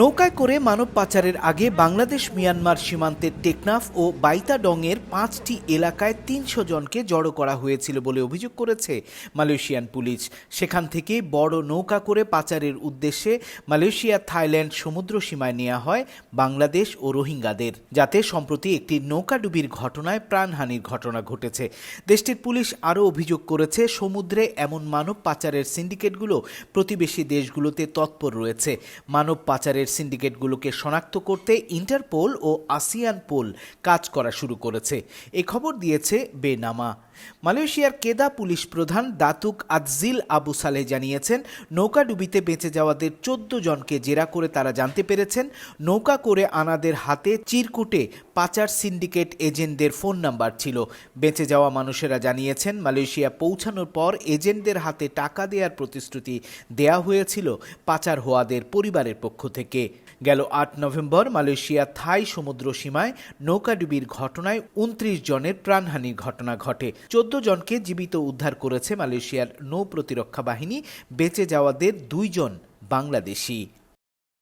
নৌকায় করে মানব পাচারের আগে বাংলাদেশ মিয়ানমার সীমান্তের টেকনাফ ও বাইতাডংয়ের পাঁচটি এলাকায় তিনশো জনকে জড়ো করা হয়েছিল বলে অভিযোগ করেছে মালয়েশিয়ান পুলিশ। সেখান থেকে বড় নৌকা করে পাচারের উদ্দেশ্যে মালয়েশিয়া, থাইল্যান্ড সমুদ্র সীমায় নেওয়া হয় বাংলাদেশ ও রোহিঙ্গাদের। যাতে সম্প্রতি একটি নৌকাডুবির ঘটনায় প্রাণহানির ঘটনা ঘটেছে। দেশটির পুলিশ আরও অভিযোগ করেছে, সমুদ্রে এমন মানব পাচারের সিন্ডিকেটগুলো প্রতিবেশী দেশগুলোতে তৎপর রয়েছে। মানব পাচারের সিন্ডিকেটগুলোকে শনাক্ত করতে ইন্টারপোল ও আসিয়ান পোল কাজ করা শুরু করেছে। এ খবর দিয়েছে বেনামা। মালয়েশিয়ার কেদা পুলিশ প্রধান দাতুক আদজিল আবু সালেহ জানিয়েছেন নৌকাডুবিতে বেঁচে যাওয়াদের চোদ্দ জনকে জেরা করে তারা জানতে পেরেছেন, নৌকা করে আনাদের হাতে চিরকুটে পাচার সিন্ডিকেট এজেন্টদের ফোন নাম্বার ছিল। বেঁচে যাওয়া মানুষেরা জানিয়েছেন, মালয়েশিয়া পৌঁছানোর পর এজেন্টদের হাতে টাকা দেওয়ার প্রতিশ্রুতি দেয়া হয়েছিল পাচার হওয়াদের পরিবারের পক্ষ থেকে। গেল আট নভেম্বর, মালয়েশিয়া থাই সমুদ্র সীমায় নৌকাডুবির ঘটনায় উনত্রিশ জনের প্রাণহানির ঘটনা ঘটে। চোদ্দ জনকে জীবিত উদ্ধার করেছে মালয়েশিয়ার নৌ প্রতিরক্ষা বাহিনী। বেঁচে যাওয়াদের দুইজন বাংলাদেশি।